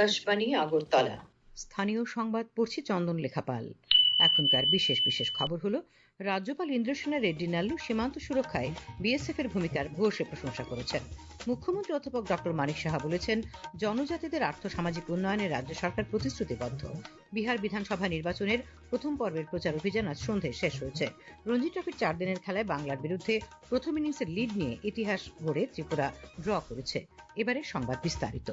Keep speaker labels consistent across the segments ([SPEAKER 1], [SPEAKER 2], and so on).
[SPEAKER 1] আকাশবাণী, আগরতলা।
[SPEAKER 2] স্থানীয় সংবাদ পড়ছি চন্দন লেখাপাল। এখনকার বিশেষ বিশেষ খবর হলো, রাজ্যপাল ইন্দ্রসেনা রেড্ডি নাল্লু সীমান্ত সুরক্ষায় বিএসএফ এর ভূমিকার ভূয়সী প্রশংসা করেছেন। মুখ্যমন্ত্রী অধ্যাপক ডক্টর মানিক সাহা বলেছেন, জনজাতিদের আর্থ সামাজিক উন্নয়নে রাজ্য সরকার প্রতিশ্রুতিবদ্ধ। বিহার বিধানসভা নির্বাচনের প্রথম পর্বের প্রচার অভিযান আজ সন্ধ্যায় শেষ হয়েছে। রঞ্জি ট্রফির চার দিনের খেলায় বাংলার বিরুদ্ধে প্রথম ইনিংসের লিড নিয়ে ইতিহাস গড়ে ত্রিপুরা ড্র করেছে। এবারে সংবাদ বিস্তারিত।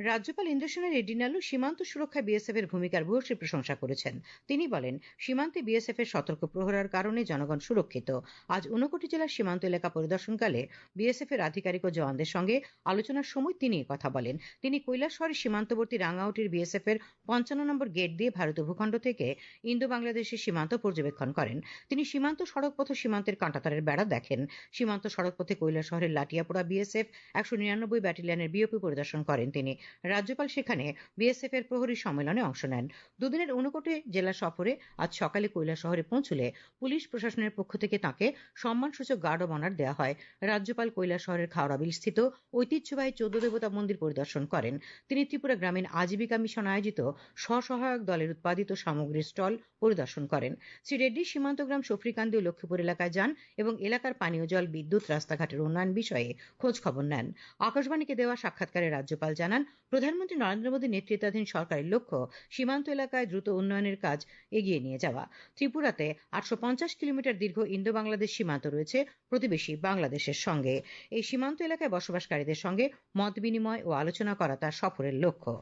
[SPEAKER 2] রাজ্যপাল ইন্দ্রসেনা রেড্ডি নাল্লু সীমান্ত সুরক্ষায় বিএসএফ এর ভূমিকার ভূয়সী প্রশংসা করেছেন। তিনি বলেন, সীমান্তে বিএসএফ এর সতর্ক প্রহরার কারণে জনগণ সুরক্ষিত। আজ ঊনকোটি জেলার সীমান্ত এলাকা পরিদর্শনকালে বিএসএফ এর আধিকারিক ও জওয়ানদের সঙ্গে আলোচনার সময় তিনি কথা বলেন। তিনি কৈলাসহরের সীমান্তবর্তী রাঙ্গাউটির বিএসএফ এর পঞ্চান্ন নম্বর গেট দিয়ে ভারতীয় ভূখণ্ড থেকে ইন্দো বাংলাদেশের সীমান্ত পর্যবেক্ষণ করেন। তিনি সীমান্ত সড়কপথ সীমান্তের কাঁটাতারের বেড়া দেখেন। সীমান্ত সড়কপথে কৈলাসহরের লাটিয়াপোড়া বিএসএফ একশো নিরানব্বই ব্যাটালিয়নের বিওপি পরিদর্শন করেন তিনি। রাজ্যপাল সেখানে বিএসএফ এর প্রহরী সম্মেলনে অংশ নেন। দুদিনের ঊনকোটি জেলা সফরে আজ সকালে কৈলা শহরে পৌঁছলে পুলিশ প্রশাসনের পক্ষ থেকে তাঁকে সম্মানসূচক গার্ড অব অনার দেওয়া হয়। রাজ্যপাল শহরের খাওড়াবিল স্থিত ঐতিহ্যবাহী চৌদ্দ দেবতা মন্দির পরিদর্শন করেন। তিনি ত্রিপুরা গ্রামীণ আজীবিকা মিশন আয়োজিত স্বসহায়ক দলের উৎপাদিত সামগ্রীর স্টল পরিদর্শন করেন। শ্রী রেড্ডি সীমান্তগ্রাম সফরিকান্দি ও লক্ষ্মীপুর এলাকায় যান এবং এলাকার পানীয় জল, বিদ্যুৎ, রাস্তাঘাটের উন্নয়ন বিষয়ে খোঁজ খবর নেন। আকাশবাণীকে দেওয়া সাক্ষাৎকারে রাজ্যপাল জানান প্রধানমন্ত্রী নরেন্দ্র মোদীর নেতৃত্বাধীন সরকারের লক্ষ্য সীমান্ত এলাকায় দ্রুত উন্নয়নের কাজ এগিয়ে নিয়ে যাওয়া। ত্রিপুরাতে আটশো পঞ্চাশ কিলোমিটার দীর্ঘ ইন্দো বাংলাদেশ সীমান্ত রয়েছে প্রতিবেশী বাংলাদেশের সঙ্গে। এই সীমান্ত এলাকায় বসবাসকারীদের সঙ্গে মত বিনিময় ও আলোচনা করা তার সফরের লক্ষ্য।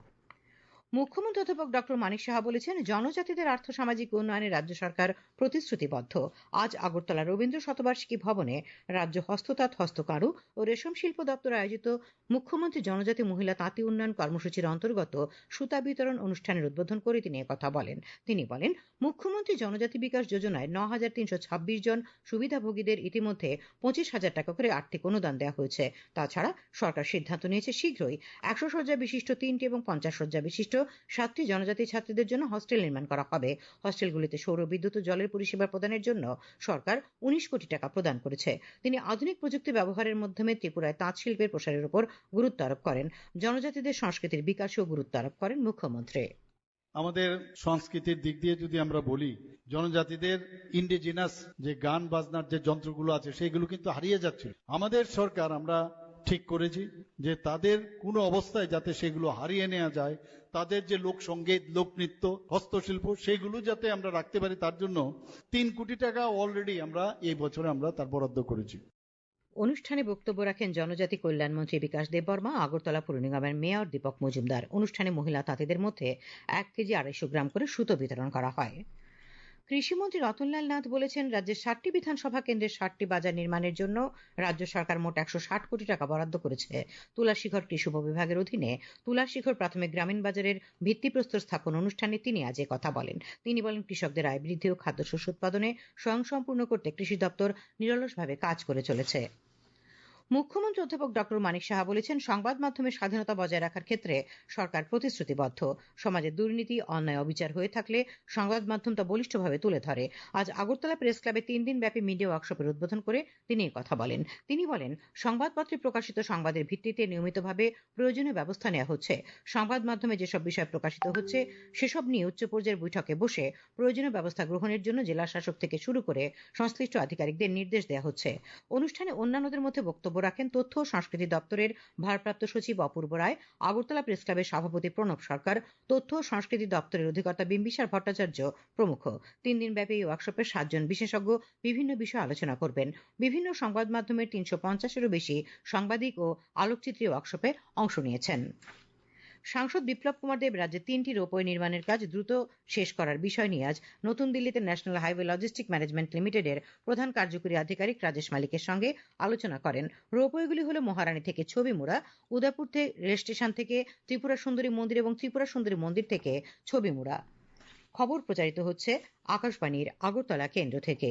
[SPEAKER 2] মুখ্যমন্ত্রী অধ্যাপক ডক্টর মানিক সাহা বলেছেন, জনজাতিদের আর্থ সামাজিক উন্নয়নে রাজ্য সরকার প্রতিশ্রুতিবদ্ধ। আজ আগরতলা রবীন্দ্র শতবার্ষিকী ভবনে রাজ্য হস্ততাঁত হস্তকারু ও রেশম শিল্প দপ্তর আয়োজিত মুখ্যমন্ত্রী জনজাতি মহিলা তাঁতি উন্নয়ন কর্মসূচির অন্তর্গত সুতা বিতরণ অনুষ্ঠানের উদ্বোধন করে তিনি কথা বলেন। তিনি বলেন, মুখ্যমন্ত্রী জনজাতি বিকাশ যোজনায় ন হাজার তিনশো ছাব্বিশ জন সুবিধাভোগীদের ইতিমধ্যে পঁচিশ হাজার টাকা করে আর্থিক অনুদান দেওয়া হয়েছে। তাছাড়া সরকার সিদ্ধান্ত নিয়েছে শীঘ্রই একশো শয্যা বিশিষ্ট তিনটি এবং পঞ্চাশ শয্যা বিশিষ্ট সাতটি জনজাতি ছাত্রীদের জন্য হস্টেল নির্মাণ করা হবে। হস্টেলগুলিতে সৌর, বিদ্যুৎ ও জলের পরিষেবা প্রদানের জন্য সরকার উনিশ কোটি টাকা প্রদান করেছে। তিনি আধুনিক প্রযুক্তি ব্যবহারের মাধ্যমে ত্রিপুরায় তাঁত শিল্পের প্রসারের উপর গুরুত্ব আরোপ করেন। জনজাতিদের সংস্কৃতির বিকাশেও গুরুত্ব আরোপ করেন মুখ্যমন্ত্রী।
[SPEAKER 3] আমাদের সংস্কৃতির দিক দিয়ে যদি আমরা বলি, জনজাতিদের ইন্ডিজিনাস যে গান, বাজনার যে যন্ত্রগুলো আছে সেইগুলো কিন্তু হারিয়ে যাচ্ছে। আমাদের সরকার আমরা ঠিক করেছি যে তাদের কোনো অবস্থায় যাতে সেগুলো হারিয়ে নেওয়া যায় তাদের যে লোক সংগীত লোকনৃত্য হস্তশিল্প, সেগুলো যাতে আমরা রাখতে পারি, তার জন্য তিন কোটি টাকা অলরেডি আমরা এই বছরে আমরা তার বরাদ্দ করেছি।
[SPEAKER 2] অনুষ্ঠানে বক্তব্য রাখেন জনজাতি কল্যাণ মন্ত্রী বিকাশ দেববর্মা আগরতলা পুর নিগমের মেয়র দীপক মজুমদার। অনুষ্ঠানে মহিলা তাঁতিদের মধ্যে এক কেজি আড়াইশো গ্রাম করে সুতো বিতরণ করা হয়। কৃষিমন্ত্রী রতনলাল নাথ বলেছেন, রাজ্যের ষাটটি বিধানসভা কেন্দ্রের ষাটটি বাজার নির্মাণের জন্য রাজ্য সরকার মোট একশো ষাট কোটি টাকা বরাদ্দ করেছে। তুলাশিখর কৃষি বিভাগের অধীনে তুলাশিখর প্রাথমিক গ্রামীণ বাজারের ভিত্তিপ্রস্তর স্থাপন অনুষ্ঠানে তিনি আজ কথা বলেন। তিনি বলেন, কৃষকদের আয় বৃদ্ধি ও খাদ্যশস্য উৎপাদনে স্বয়ংসম্পূর্ণ করতে কৃষি দপ্তর নিরলসভাবে কাজ করে চলেছে। মুখ্যমন্ত্রী অধ্যাপক ডক্টর মানিক সাহা বলেছেন, সংবাদ মাধ্যমের স্বাধীনতা বজায় রাখার ক্ষেত্রে সরকার প্রতিশ্রুতিবদ্ধ। সমাজে দুর্নীতি, অন্যায়, অবিচার হয়ে থাকলে সংবাদ মাধ্যম তা বলিষ্ঠভাবে তুলে ধরে। আজ আগরতলা প্রেস ক্লাবে তিন দিন ব্যাপী মিডিয়া ওয়ার্কশপের উদ্বোধন করে তিনি কথা বলেন। তিনি বলেন, সংবাদপত্রে প্রকাশিত সংবাদের ভিত্তিতে নিয়মিতভাবে প্রয়োজনীয় ব্যবস্থা নেওয়া হচ্ছে। সংবাদ মাধ্যমে যেসব বিষয় প্রকাশিত হচ্ছে, সেসব নিয়ে উচ্চ পর্যায়ের বৈঠকে বসে প্রয়োজনীয় ব্যবস্থা গ্রহণের জন্য জেলা শাসক থেকে শুরু করে সংশ্লিষ্ট আধিকারিকদের নির্দেশ দেওয়া হচ্ছে। অনুষ্ঠানে অন্যান্যদের মধ্যে বক্তব্য রাখেন তথ্য ও সংস্কৃতি দপ্তরের ভারপ্রাপ্ত সচিব অপূর্ব রায়, আগরতলা প্রেস ক্লাবের সভাপতি প্রণব সরকার, তথ্য ও সংস্কৃতি দপ্তরের অধিকর্তা বিম্বিসার ভট্টাচার্য প্রমুখ। তিন দিন ব্যাপী এই ওয়ার্কশপে সাতজন বিশেষজ্ঞ বিভিন্ন বিষয়ে আলোচনা করবেন। বিভিন্ন সংবাদ মাধ্যমের তিনশো পঞ্চাশেরও বেশি সাংবাদিক ও আলোকচিত্রী ওয়ার্কশপে অংশ নিয়েছেন। সাংসদ বিপ্লব কুমার দেব রাজ্যে তিনটি রোপওয়ে নির্মাণের কাজ দ্রুত শেষ করার বিষয় নিয়ে আজ নতুন দিল্লিতে ন্যাশনাল হাইওয়ে লজিস্টিক ম্যানেজমেন্ট লিমিটেডের প্রধান কার্যকরী আধিকারিক রাজেশ মালিকের সঙ্গে আলোচনা করেন। রোপওয়েগুলি হল মহারানী থেকে ছবিমুড়া উদয়পুর রেল স্টেশন থেকে ত্রিপুরা সুন্দরী মন্দির এবং ত্রিপুরা সুন্দরী মন্দির থেকে ছবিমুড়া খবর প্রচারিত হচ্ছে আকাশবাণীর আগরতলা কেন্দ্র থেকে।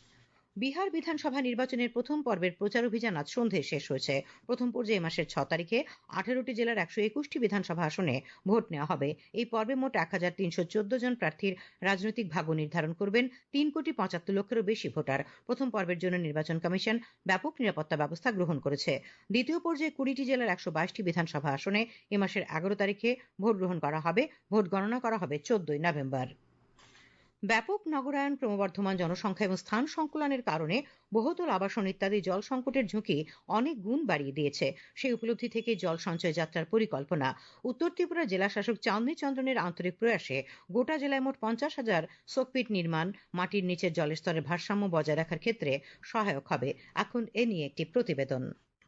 [SPEAKER 2] বিহার বিধানসভা নির্বাচনের প্রথম পর্বের প্রচার অভিযান আজ সন্ধে শেষ হয়েছে। প্রথম পর্যায়ে মাসের ছ তারিখে আঠারোটি জেলার একশো একুশটি বিধানসভা আসনে ভোট নেওয়া হবে। এই পর্বে মোট এক হাজার তিনশো চোদ্দ জন প্রার্থীর রাজনৈতিক ভাগ্য নির্ধারণ করবেন। তিন কোটি পঁচাত্তর লক্ষেরও বেশি ভোটার। প্রথম পর্বের জন্য নির্বাচন কমিশন ব্যাপক নিরাপত্তা ব্যবস্থা গ্রহণ করেছে। দ্বিতীয় পর্যায়ে কুড়িটি জেলার একশো বাইশটি বিধানসভা আসনে এ মাসের এগারো তারিখে ভোট গ্রহণ করা হবে। ভোট গণনা করা হবে চোদ্দই নভেম্বর। ব্যাপক নগরায়ন ক্রমবর্ধমান জনসংখ্যা এবং স্থান সংকুলনের কারণে বহুতল আবাসন ইত্যাদি জল সংকটের ঝুঁকি অনেক গুণ বাড়িয়ে দিয়েছে। সেই উপলব্ধি থেকে জল সঞ্চয় যাত্রার পরিকল্পনা। উত্তর ত্রিপুরা জেলা শাসক চাঁদনী চন্দ্রনের আন্তরিক প্রয়াসে গোটা জেলায় মোট পঞ্চাশ হাজার সোকপিট নির্মাণ, মাটির নিচের জলের স্তরের ভারসাম্য বজায় রাখার ক্ষেত্রে সহায়ক হবে। এখন এ নিয়ে একটি প্রতিবেদন।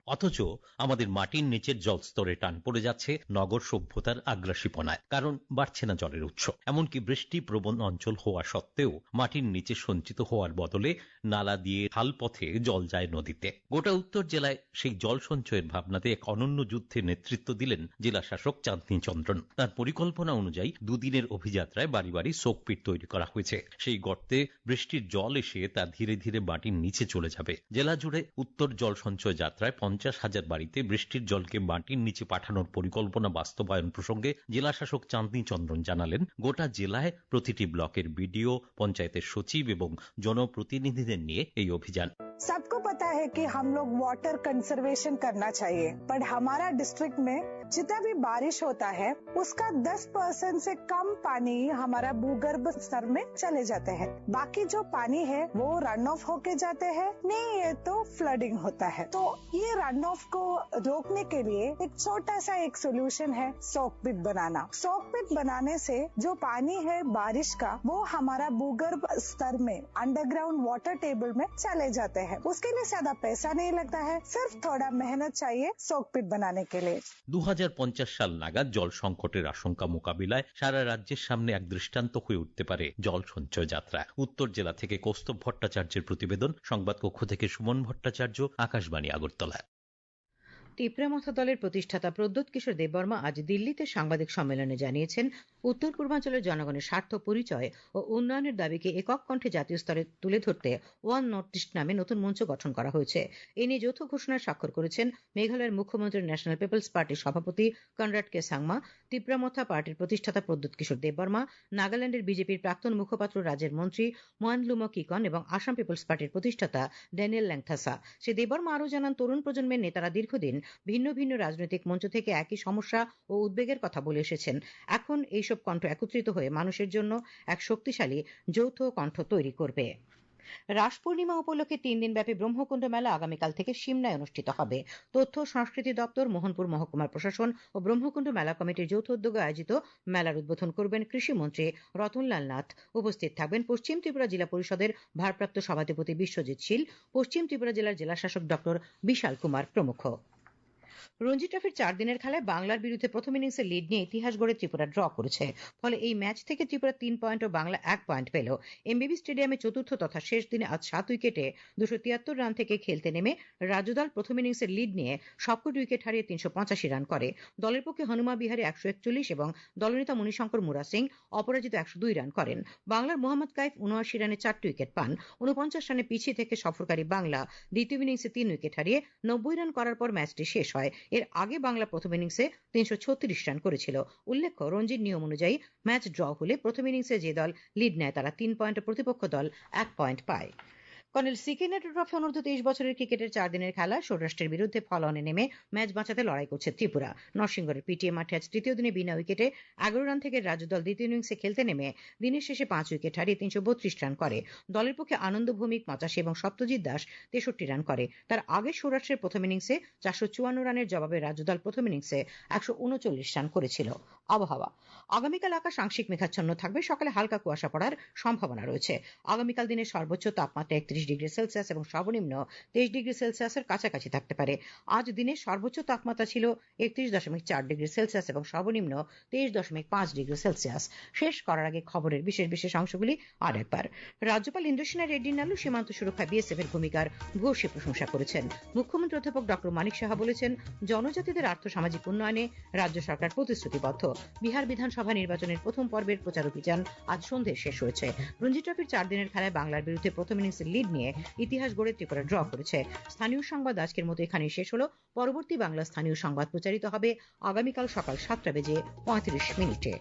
[SPEAKER 1] অথচ আমাদের মাটির নিচের জলস্তরে টান পড়ে যাচ্ছে নগর সভ্যতার আগ্রাসীপনায়, কারণ বাড়ছে না জলের উৎস। এমনকি বৃষ্টি প্রবণ অঞ্চল হওয়া সত্ত্বেও মাটির নিচে সঞ্চিত হওয়ার বদলে নালা দিয়ে খাল পথে জল যায় নদীতে। গোটা উত্তর জেলায় সেই জল সঞ্চয়ের ভাবনাতে এক অনন্য যুদ্ধে নেতৃত্ব দিলেন জেলা শাসক চাঁদনী চন্দ্রন। তার পরিকল্পনা অনুযায়ী দুদিনের অভিযাত্রায় বাড়ি বাড়ি শোকপিট তৈরি করা হয়েছে। সেই গর্তে বৃষ্টির জল এসে তা ধীরে ধীরে মাটির নিচে চলে যাবে। জেলা জুড়ে উত্তর জল সঞ্চয় যাত্রায় পঞ্চাশ হাজার বাড়িতে বৃষ্টির জলকে মাটির নিচে পাঠানোর পরিকল্পনা বাস্তবায়ন প্রসঙ্গে জেলা শাসক চাঁদনী চন্দ্রন জানালেন গোটা জেলায় প্রতিটি ব্লকের বিডিও পঞ্চায়েতের সচিব এবং জনপ্রতিনিধিদের নিয়ে এই অভিযান
[SPEAKER 4] सबको पता है कि हम लोग वाटर कंजर्वेशन करना चाहिए पर हमारा डिस्ट्रिक्ट में जितना भी बारिश होता है, उसका 10 परसेंट से कम पानी हमारा भूगर्भ स्तर में चले जाते हैं। बाकी जो पानी है, वो रन ऑफ़ होके जाते हैं। नहीं, ये तो फ्लडिंग होता है। तो ये रन ऑफ़ को रोकने के लिए एक छोटा सा एक सोल्यूशन है सॉक पिट बनाना। सॉक पिट बनाने से जो पानी है बारिश का, वो हमारा भूगर्भ स्तर में अंडरग्राउंड वाटर टेबल में चले जाते हैं। उसके लिए ज़्यादा पैसा नहीं लगता है, सिर्फ़ थोड़ा मेहनत चाहिए सॉक पिट बनाने के लिए।
[SPEAKER 1] সাল নাগাদ জল সংকটের আশঙ্কা মোকাবিলায় সারা রাজ্যের সামনে এক দৃষ্টান্ত হয়ে উঠতে পারে জল সঞ্চয় যাত্রা। উত্তর জেলা থেকে কৌস্তব ভট্টাচার্যের প্রতিবেদন, সংবাদ কক্ষ থেকে সুমন ভট্টাচার্য, আকাশবাণী আগরতলা
[SPEAKER 2] তীব্রামথা দলের প্রতিষ্ঠাতা প্রদ্যোৎ কিশোর দেববর্মা আজ দিল্লিতে সাংবাদিক সম্মেলনে জানিয়েছেন উত্তর পূর্বাঞ্চলের জনগণের স্বার্থ, পরিচয় ও উন্নয়নের দাবিকে একক কণ্ঠে জাতীয় স্তরে তুলে ধরতে ওয়ান নর্থ ইস্ট নামে নতুন মঞ্চ গঠন করা হয়েছে। এ নিয়ে যৌথ ঘোষণা স্বাক্ষর করেছেন মেঘালয়ের মুখ্যমন্ত্রী ন্যাশনাল পিপলস পার্টির সভাপতি কনরাড কে সাংমা, তীব্রামথা পার্টির প্রতিষ্ঠাতা প্রদ্যোৎ কিশোর দেববর্মা, নাগাল্যান্ডের বিজেপির প্রাক্তন মুখপাত্র রাজ্যের মন্ত্রী মোয়ান লুমো কিকন এবং আসাম পিপলস পার্টির প্রতিষ্ঠাতা ড্যানিয়েল ল্যাংথাসা। শ্রী দেববর্মা আরও জানান, তরুণ প্রজন্মের নেতারা দীর্ঘদিন ভিন্ন ভিন্ন রাজনৈতিক মঞ্চ থেকে একই সমস্যা ও উদ্বেগের কথা বলে এসেছেন। এখন এইসব কণ্ঠ একত্রিত হয়ে মানুষের জন্য এক শক্তিশালী যৌথ কণ্ঠ তৈরি করবে। রাস পূর্ণিমা উপলক্ষে তিন দিনব্যাপী ব্রহ্মকুণ্ড মেলা আগামীকাল থেকে সিমনায় অনুষ্ঠিত হবে। তথ্য সংস্কৃতি দপ্তর, মোহনপুর মহকুমার প্রশাসন ও ব্রহ্মকুণ্ড মেলা কমিটির যৌথ উদ্যোগে আয়োজিত মেলার উদ্বোধন করবেন কৃষিমন্ত্রী রতনলাল নাথ। উপস্থিত থাকবেন পশ্চিম ত্রিপুরা জেলা পরিষদের ভারপ্রাপ্ত সভাধিপতি বিশ্বজিৎ শীল, পশ্চিম ত্রিপুরা জেলার জেলাশাসক ডক্টর বিশাল কুমার প্রমুখ। রঞ্জি ট্রফির চার দিনের খেলায় বাংলার বিরুদ্ধে প্রথম ইনিংসে লিড নিয়ে ইতিহাস গড়ে ত্রিপুরা ড্র করেছে। ফলে এই ম্যাচ থেকে ত্রিপুরা তিন পয়েন্ট ও বাংলা এক পয়েন্ট পেল। এমবিবি স্টেডিয়ামে চতুর্থ তথা শেষ দিনে আজ সাত উইকেটে দুশো তিয়াত্তর রান থেকে খেলতে নেমে রাজুদল প্রথম ইনিংসের লিড নিয়ে সবকটি উইকেট হারিয়ে তিনশো পঁচাশি রান করে। দলের পক্ষে হনুমা বিহারে একশো একচল্লিশ এবং দলনেতা মণিশঙ্কর মুরা সিং অপরাজিত একশো দুই রান করেন। বাংলার মোহাম্মদ কাইফ উনআশি রানে চারটি উইকেট পান। উনপঞ্চাশ রানে পিছিয়ে থেকে সফরকারী বাংলা দ্বিতীয় ইনিংসে তিন উইকেট হারিয়ে নব্বই রান করার পর ম্যাচটি শেষ হয়। এর আগে বাংলা প্রথম ইনিংসে তিনশো ছত্রিশ রান করেছিল। উল্লেখ্য রঞ্জির নিয়ম অনুযায়ী ম্যাচ ড্র হলে প্রথম ইনিংসে যে দল লিড নেয় তারা তিন পয়েন্ট প্রতিপক্ষ দল এক পয়েন্ট পায়। কর্নেল সিকে নেটো ট্রফি অনূর্ধ্ব তেইশ বছরের ক্রিকেটের চার দিনের খেলা সৌরাষ্ট্রের বিরুদ্ধে ফলনে নেমে ম্যাচ বাঁচাতে লড়াই করছে ত্রিপুরা। নরসিংগড়ের পিটিএ মাঠে আজ তৃতীয় দিনে বিনা উইকেটে এগারো রান থেকে রাজ্য দল দ্বিতীয় ইনিংসে খেলতে নেমে দিনের শেষে পাঁচ উইকেট হারিয়ে তিনশো বত্রিশ রান করে। দলের পক্ষে আনন্দ ভৌমিক পঁচাশি এবং সপ্তজিৎ দাস তেষট্টি রান করে। তার আগে সৌরাষ্ট্রের প্রথম ইনিংসে চারশো চুয়ান্ন রানের জবাবে রাজ্য দল প্রথম ইনিংসে একশো উনচল্লিশ রান করেছিল। আবহাওয়া। আগামীকাল আকাশ আংশিক মেঘাচ্ছন্ন থাকবে। সকালে হালকা কুয়াশা পড়ার সম্ভাবনা রয়েছে। আগামীকাল দিনের সর্বোচ্চ তাপমাত্রা একত্রিশ ডিগ্রি সেলসিয়াস এবং সর্বনিম্ন তেইশ ডিগ্রি সেলসিয়াসের কাছাকাছি থাকতে পারে। আজ দিনের সর্বোচ্চ তাপমাত্রা ছিল একত্রিশ দশমিক চার ডিগ্রি সেলসিয়াস এবং সর্বনিম্ন তেইশ দশমিক পাঁচ ডিগ্রি সেলসিয়াস। শেষ করার আগে খবরের বিশেষ বিশেষ অংশগুলি আর একবার। রাজ্যপাল ইন্দ্রসেনা রেড্ডি নালু সীমান্ত সুরক্ষায় বিএসএফ এর ভূমিকার ভূয়সী প্রশংসা করেছেন। মুখ্যমন্ত্রী অধ্যাপক ডক্টর মানিক সাহা বলেছেন, জনজাতিদের আর্থ সামাজিক উন্নয়নে রাজ্য সরকার প্রতিশ্রুতিবদ্ধ। বিহার বিধানসভা নির্বাচনের প্রথম পর্বের প্রচার অভিযান আজ সন্ধে শেষ হয়েছে। রঞ্জি ট্রফির চার দিনের খেলায় বাংলার বিরুদ্ধে প্রথম ইনিংসে লিড নিয়ে ইতিহাস গড়ে ত্রিপুরা ড্র করেছে। স্থানীয় সংবাদ আজকের মতো এখানেই শেষ হলো। পরবর্তী বাংলা স্থানীয় সংবাদ প্রচারিত হবে আগামীকাল সকাল সাতটা বেজে পঁয়ত্রিশ মিনিটে।